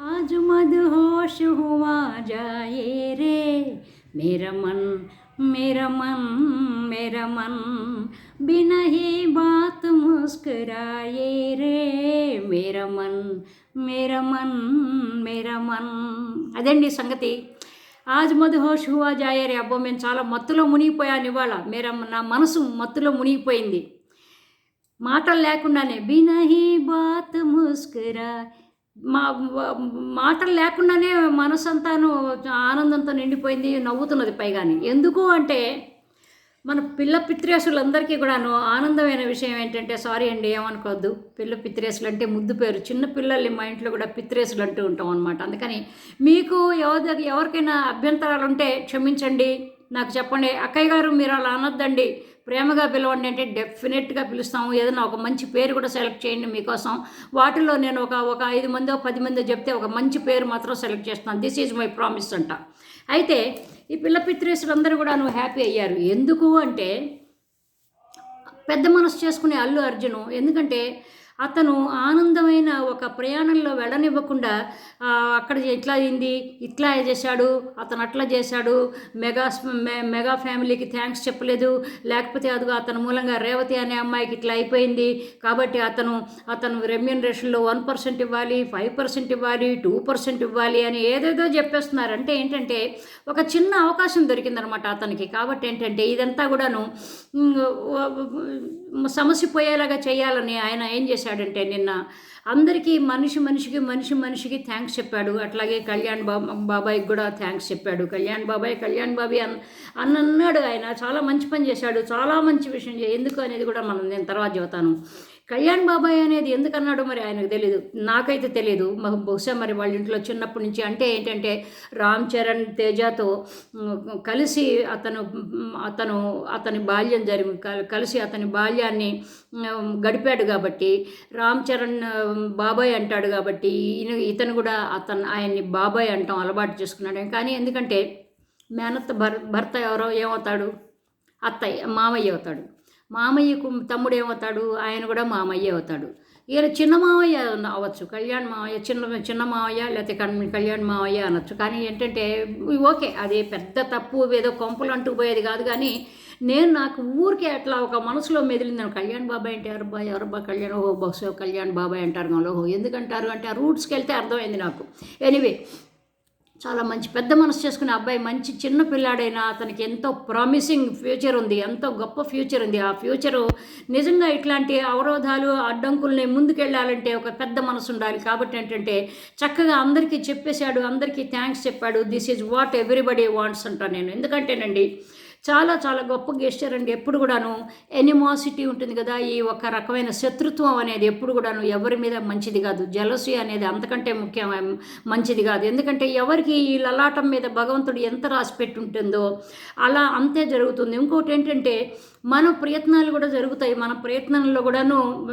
आज मदहोश हुआ जाए रे मेरा मन मेरा मन मेरा मन बिना ही बात मुस्कुराए रे मेरा मन मेरा मन मेरा मन అదండి సంగతి ఆజ్ మధుహోష్ హువా జాయే రే అబ్బో మేము చాలా మత్తులో మునిగిపోయాను ఇవాళ మేర నా మనసు మత్తులో మునిగిపోయింది మాటలు లేకుండానే బినహి బాత్ ముస్కురా మా మాటలు లేకుండానే మనసు అంతాను ఆనందంతో నిండిపోయింది నవ్వుతున్నది పైగాని. ఎందుకు అంటే మన పిల్ల పిత్రేసులందరికీ కూడాను ఆనందమైన విషయం ఏంటంటే సారీ అండి ఏమనుకోవద్దు. పిల్ల పిత్రేసులు అంటే ముద్దు పేరు. చిన్న పిల్లల్ని మా ఇంట్లో కూడా పిత్రేసులు అంటూ ఉంటాం అనమాట అందుకని మీకు ఎవరి ఎవరికైనా అభ్యంతరాలు ఉంటే క్షమించండి. నాకు చెప్పండి అక్కయ్య గారు మీరు అలా అనొద్దండి. ప్రేమగా పిలవండి అంటే డెఫినెట్గా పిలుస్తాము. ఏదైనా ఒక మంచి పేరు కూడా సెలెక్ట్ చేయండి మీకోసం. వాటిలో నేను ఒక ఒక ఐదు మందో పది మందో చెప్తే ఒక మంచి పేరు మాత్రం సెలెక్ట్ చేస్తాను. దిస్ ఈజ్ మై ప్రామిస్ అంట. అయితే ఈ పిల్ల పిత్రేసులందరూ కూడా నువ్వు హ్యాపీ అయ్యారు. ఎందుకు అంటే పెద్ద మనసు చేసుకునే అల్లు అర్జును ఎందుకంటే అతను ఆనందమైన ఒక ప్రయాణంలో వెళ్ళనివ్వకుండా అక్కడ ఇట్లా అయింది? ఇట్లా చేశాడు అతను అట్లా చేశాడు మెగా మెగా ఫ్యామిలీకి థ్యాంక్స్ చెప్పలేదు లేకపోతే అదిగో అతని మూలంగా రేవతి అనే అమ్మాయికి ఇట్లా అయిపోయింది కాబట్టి అతను అతను రెమ్యూనరేషన్లో వన్ పర్సెంట్ ఇవ్వాలి ఫైవ్ పర్సెంట్ ఇవ్వాలి టూ పర్సెంట్ ఇవ్వాలి అని ఏదేదో చెప్పేస్తున్నారు. అంటే ఏంటంటే ఒక చిన్న అవకాశం దొరికిందనమాట అతనికి. కాబట్టి ఏంటంటే ఇదంతా కూడాను సమస్య పోయేలాగా చేయాలని ఆయన ఏం చేశాడంటే నిన్న అందరికీ మనిషి మనిషికి మనిషి మనిషికి థ్యాంక్స్ చెప్పాడు. అట్లాగే కళ్యాణ్ బాబా బాబాయ్కి కూడా థ్యాంక్స్ చెప్పాడు. కళ్యాణ్ బాబాయ్ కళ్యాణ్ బాబాయ్ అన్ అని అన్నాడు ఆయన. చాలా మంచి పని చేశాడు. చాలా మంచి విషయం ఎందుకు అనేది కూడా మనం నేను తర్వాత చెబుతాను. కళ్యాణ్ బాబాయ్ అనేది ఎందుకన్నాడో మరి ఆయనకు తెలియదు నాకైతే తెలియదు బహుశా మరి వాళ్ళ ఇంట్లో చిన్నప్పటి నుంచి అంటే ఏంటంటే రామ్ చరణ్ తేజతో కలిసి అతను అతను అతని బాల్యం జరిగి కలిసి అతని బాల్యాన్ని గడిపాడు కాబట్టి రామ్ చరణ్ బాబాయ్ అంటాడు కాబట్టి ఇతను కూడా అతను ఆయన్ని బాబాయ్ అంటాం అలవాటు చేసుకున్నాడు. కానీ ఎందుకంటే మేనత్త భర్ భర్త ఎవరో ఏమవుతాడు? అత్తయ్య మామయ్య అవుతాడు. మామయ్యకు తమ్ముడు ఏమవుతాడు ఆయన కూడా మామయ్య అవుతాడు. ఈయన చిన్న మామయ్య అవ్వచ్చు. కళ్యాణ్ మామయ్య చిన్న చిన్న మామయ్య లేకపోతే కళ్యాణ్ మామయ్య అనొచ్చు. కానీ ఏంటంటే ఓకే అది పెద్ద తప్పు ఏదో కొంపలు అంటూ పోయేది కాదు. కానీ నేను నాకు ఊరికే అట్లా ఒక మనసులో మెదిలింది కళ్యాణ్ బాబాయ్ అంటే ఎవరబ్బా ఎవరబ్బా కళ్యాణ్ ఓహో బహుశా కళ్యాణ్ బాబాయ్ అంటారు కానీ ఓహో ఎందుకంటారు? అంటే ఆ రూట్స్కి వెళ్తే అర్థమైంది నాకు. ఎనీవే చాలా మంచి పెద్ద మనసు చేసుకునే అబ్బాయి మంచి చిన్న పిల్లాడైనా అతనికి ఎంతో ప్రామిసింగ్ ఫ్యూచర్ ఉంది ఎంతో గొప్ప ఫ్యూచర్ ఉంది. ఆ ఫ్యూచరు నిజంగా ఇట్లాంటి అవరోధాలు అడ్డంకుల్ని ముందుకెళ్ళాలంటే ఒక పెద్ద మనసు ఉండాలి. కాబట్టి ఏంటంటే చక్కగా అందరికీ చెప్పేశాడు అందరికీ థ్యాంక్స్ చెప్పాడు. This is what everybody wants అంటాను నేను. ఎందుకంటేనండి చాలా చాలా గొప్ప గెస్టర్ అండి. ఎప్పుడు కూడాను ఎనిమాసిటీ ఉంటుంది కదా ఈ ఒక రకమైన శత్రుత్వం అనేది ఎప్పుడు కూడాను ఎవరి మీద మంచిది కాదు. జలసి అనేది అంతకంటే ముఖ్యం మంచిది కాదు. ఎందుకంటే ఎవరికి ఈ లలాటం మీద భగవంతుడు ఎంత రాసి పెట్టి ఉంటుందో అలా అంతే జరుగుతుంది. ఇంకోటి ఏంటంటే మన ప్రయత్నాలు కూడా జరుగుతాయి. మన ప్రయత్నంలో కూడాను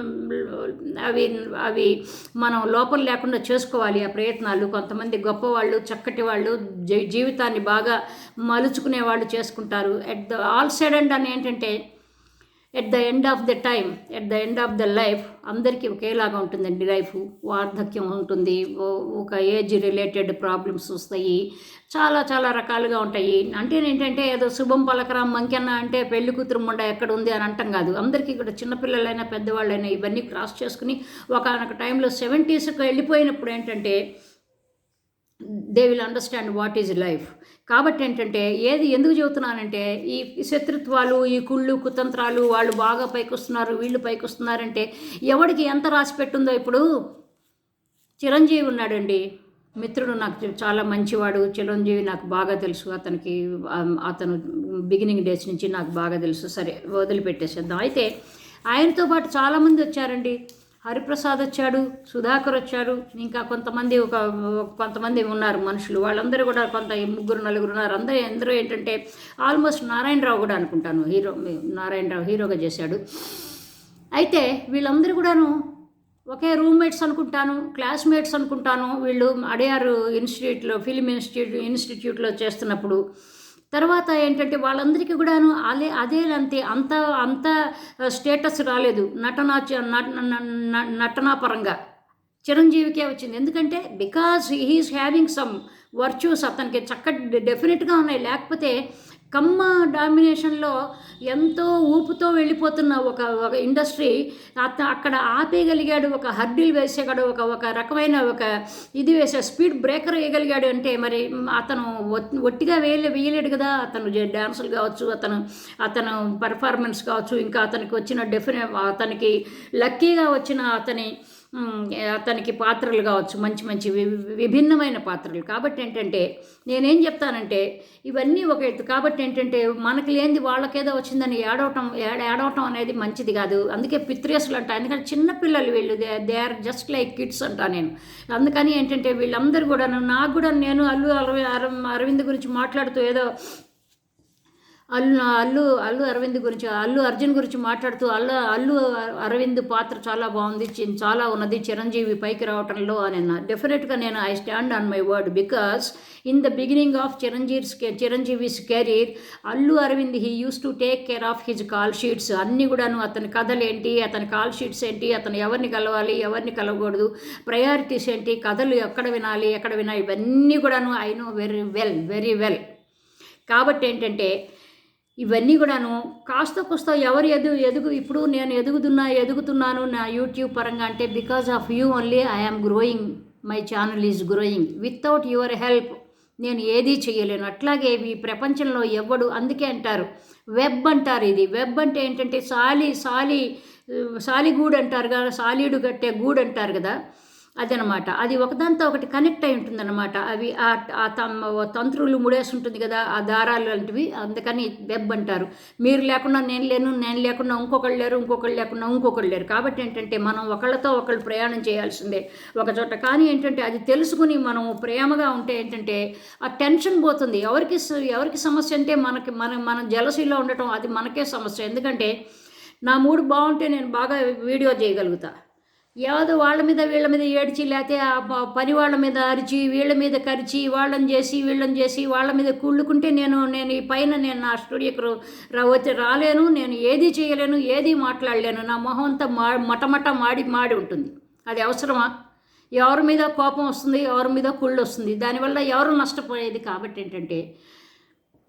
అవి అవి మనం లోపం లేకుండా చేసుకోవాలి ఆ ప్రయత్నాలు. కొంతమంది గొప్పవాళ్ళు చక్కటి వాళ్ళు జీ- జీవితాన్ని బాగా మలుచుకునే వాళ్ళు చేసుకుంటారు. At the all side and అని ఏంటంటే at the end of the time at the end of the life అందరికీ ఒకేలాగా ఉంటుందండి లైఫ్ వార్ధక్యం ఉంటుంది ఒక ఏజ్ రిలేటెడ్ ప్రాబ్లమ్స్ వస్తాయి. చాలా చాలా రకాలుగా ఉంటాయి. అంటే ఏంటంటే ఏదో శుభం పలకరా మంకెన్న అంటే పెళ్ళి కూతురు ముండ ఎక్కడ ఉంది అని అంటాం కాదు. అందరికీ కూడా చిన్నపిల్లలైనా పెద్దవాళ్ళైనా ఇవన్నీ క్రాస్ చేసుకుని ఒకనొక టైంలో సెవెంటీస్కి వెళ్ళిపోయినప్పుడు ఏంటంటే they will understand what is life కాబట్టి ఏంటంటే ఏది ఎందుకు చెబుతున్నానంటే ఈ శత్రుత్వాలు ఈ కుళ్ళు కుతంత్రాలు వాళ్ళు బాగా పైకి వస్తున్నారు వీళ్ళు పైకి వస్తున్నారంటే ఎవడికి ఎంత రాసి పెట్టుందో ఇప్పుడు చిరంజీవి ఉన్నాడండి. మిత్రుడు నాకు చాలా మంచివాడు. చిరంజీవి నాకు బాగా తెలుసు. అతనికి అతను బిగినింగ్ డేస్ నుంచి నాకు బాగా తెలుసు. సరే వదిలిపెట్టేసేద్దాం. అయితే ఆయనతో పాటు చాలామంది వచ్చారండి. హరిప్రసాద్ వచ్చాడు సుధాకర్ వచ్చాడు ఇంకా కొంతమంది ఒక కొంతమంది ఉన్నారు మనుషులు. వాళ్ళందరూ కూడా కొంత ముగ్గురు నలుగురు ఉన్నారు. అందరూ అందరూ ఏంటంటే ఆల్మోస్ట్ నారాయణరావు కూడా అనుకుంటాను. హీరో నారాయణరావు హీరోగా చేశాడు. అయితే వీళ్ళందరూ కూడాను ఒకే రూమ్మేట్స్ అనుకుంటాను క్లాస్మేట్స్ అనుకుంటాను. వీళ్ళు అడియారు ఇన్స్టిట్యూట్లో ఫిలిం ఇన్స్టిట్యూట్ ఇన్స్టిట్యూట్లో చేస్తున్నప్పుడు తర్వాత ఏంటంటే వాళ్ళందరికీ కూడాను అదే అదే అంతే అంత అంత స్టేటస్ రాలేదు నటనా నటనా పరంగా చిరంజీవికే వచ్చింది. ఎందుకంటే because he is having some virtues అతనికి చక్కటి డెఫినెట్గా ఉన్నాయి. లేకపోతే కమ్మ డామినేషన్లో ఎంతో ఊపుతో వెళ్ళిపోతున్న ఒక ఒక ఇండస్ట్రీ అత అక్కడ ఆపేయగలిగాడు ఒక హర్డిల్ వేసేగాడు ఒక ఒక రకమైన ఒక ఇది వేసే స్పీడ్ బ్రేకర్ వేయగలిగాడు అంటే మరి అతను ఒట్టిగా వేయలే వేయలేడు కదా. అతను డ్యాన్సులు కావచ్చు అతను అతను పర్ఫార్మెన్స్ కావచ్చు ఇంకా అతనికి వచ్చిన డెఫినె అతనికి లక్కీగా వచ్చిన అతని అతనికి పాత్రలు కావచ్చు మంచి మంచి విభిన్నమైన పాత్రలు. కాబట్టి ఏంటంటే నేనేం చెప్తానంటే ఇవన్నీ ఒక ఎత్తు. కాబట్టి ఏంటంటే మనకి లేనిది వాళ్ళకేదో వచ్చిందని ఏడవటం ఏడ ఏడవటం అనేది మంచిది కాదు. అందుకే పిత్రేసులు అంట. ఎందుకంటే చిన్నపిల్లలు వీళ్ళు they they are just like kids అంటా నేను. అందుకని ఏంటంటే వీళ్ళందరూ కూడా నాకు కూడా నేను అల్లు అరవి అర- అరవింద్ గురించి మాట్లాడుతూ ఏదో అల్లు అల్లు అల్లు అరవింద్ గురించి అల్లు అర్జున్ గురించి మాట్లాడుతూ అల్లు అల్లు అరవింద్ పాత్ర చాలా బాగుంది చి- చాలా ఉన్నది చిరంజీవి పైకి రావటంలో అని అన్న. డెఫినెట్గా నేను I stand on my word because in the beginning of Chiranjeevi's Chiranjeevi's career Allu Aravind he uses to take care of his call sheets అన్నీ కూడాను అతని కథలు ఏంటి అతని కాల్ షీట్స్ ఏంటి అతను ఎవరిని కలవాలి ఎవరిని కలవకూడదు ప్రయారిటీస్ ఏంటి కథలు ఎక్కడ వినాలి ఎక్కడ వినాలి ఇవన్నీ కూడాను I know very well very well కాబట్టి ఏంటంటే ఇవన్నీ కూడాను కాస్త కొస్త ఎవరు ఎదు ఎదుగు ఇప్పుడు నేను ఎదుగుతున్నా ఎదుగుతున్నాను నా యూట్యూబ్ పరంగా అంటే because of you only I'm growing my channel is growing without your help నేను ఏదీ చేయలేను అట్లాగే ఈ ప్రపంచంలో ఎవ్వడు అందుకే అంటారు వెబ్ అంటారు ఇది. వెబ్ అంటే ఏంటంటే సాలి సాలి సాలిగూడు అంటారు కదా సాలీడు కట్టే గూడు అంటారు కదా. అదనమాట. అది ఒకదాంతో ఒకటి కనెక్ట్ అయి ఉంటుందన్నమాట. అవి ఆ ఆ తంత్రులు ముడేసి ఉంటుంది కదా ఆ దారాలు లాంటివి అందుకని వెబ్ అంటారు. మీరు లేకుండా నేను లేను నేను లేకుండా ఇంకొకళ్ళు లేరు ఇంకొకళ్ళు లేకుండా ఇంకొకళ్ళు లేరు. కాబట్టి ఏంటంటే మనం ఒకళ్ళతో ఒకళ్ళు ప్రయాణం చేయాల్సిందే ఒక చోట. కానీ ఏంటంటే అది తెలుసుకుని మనం ప్రేమగా ఉంటే ఏంటంటే ఆ టెన్షన్ పోతుంది. ఎవరికి ఎవరికి సమస్య అంటే మనకి మన మనం జలసీలో ఉండటం అది మనకే సమస్య. ఎందుకంటే నా మూడు బాగుంటే నేను బాగా వీడియో చేయగలుగుతా. ఏదో వాళ్ళ మీద వీళ్ళ మీద ఏడ్చి లేకపోతే ఆ పని వాళ్ళ మీద అరిచి వీళ్ళ మీద కరిచి వాళ్ళని చేసి వీళ్ళని చేసి వాళ్ళ మీద కుళ్ళుకుంటే నేను నేను ఈ పైన నేను నా స్టూడియోకి వచ్చి రాలేను నేను ఏది చేయలేను ఏది మాట్లాడలేను. నా మొహం అంతా మా మటమట మాడి మాడి ఉంటుంది. అది అవసరమా? ఎవరి మీద కోపం వస్తుంది ఎవరి మీద కుళ్ళు వస్తుంది దానివల్ల ఎవరు నష్టపోయేది? కాబట్టి ఏంటంటే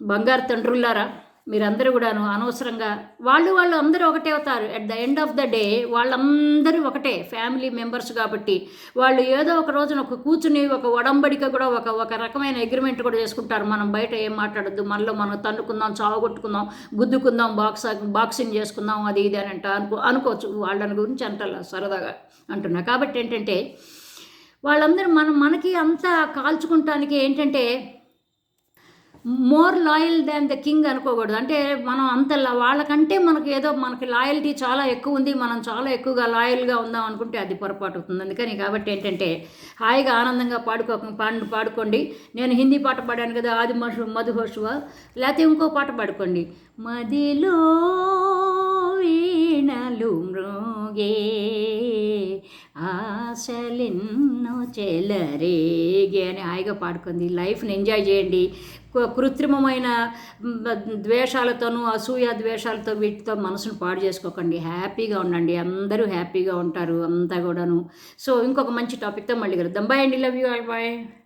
బంగారు తండ్రులారా మీరందరూ కూడాను అనవసరంగా వాళ్ళు వాళ్ళు అందరూ ఒకటే అవుతారు. At the end of the day వాళ్ళందరూ ఒకటే ఫ్యామిలీ మెంబర్స్ కాబట్టి. వాళ్ళు ఏదో ఒక రోజున ఒక కూర్చుని ఒక ఒడంబడిక కూడా ఒక ఒక రకమైన అగ్రిమెంట్ కూడా చేసుకుంటారు. మనం బయట ఏం మాట్లాడద్దు. మనలో మనం తన్నుకుందాం చావగొట్టుకుందాం గుద్దుకుందాం బాక్స్ బాక్సింగ్ చేసుకుందాం అది ఇది అని అంట అనుకో అనుకోవచ్చు. వాళ్ళని గురించి అంటారు సరదాగా అంటున్నా. కాబట్టి ఏంటంటే వాళ్ళందరూ మనం మనకి అంతా కాల్చుకుంటానికి ఏంటంటే more loyal than the king అనుకోకూడదు. అంటే మనం అంత వాళ్ళకంటే మనకి ఏదో మనకి లాయల్టీ చాలా ఎక్కువ ఉంది మనం చాలా ఎక్కువగా లాయల్గా ఉందాం అనుకుంటే అది పొరపాటు అవుతుంది. అందుకని కాబట్టి ఏంటంటే హాయిగా ఆనందంగా పాడుకో పాడు పాడుకోండి. నేను హిందీ పాట పాడాను కదా ఆది మధు మధుహోషువ లేకపోతే ఇంకో పాట పాడుకోండి. మదిలో వీణలు మృగే ఆశలెన్నో చెలరేగే అని హాయిగా పాడుకుంది. లైఫ్ని ఎంజాయ్ చేయండి. కృత్రిమమైన ద్వేషాలతోనూ అసూయ ద్వేషాలతో వీటితో మనసును పాడు చేసుకోకండి. హ్యాపీగా ఉండండి. అందరూ హ్యాపీగా ఉంటారు అంతా కూడాను. సో ఇంకొక మంచి టాపిక్తో మళ్ళీ కలుద్దాం. బాయ్ అండి. Love you all bye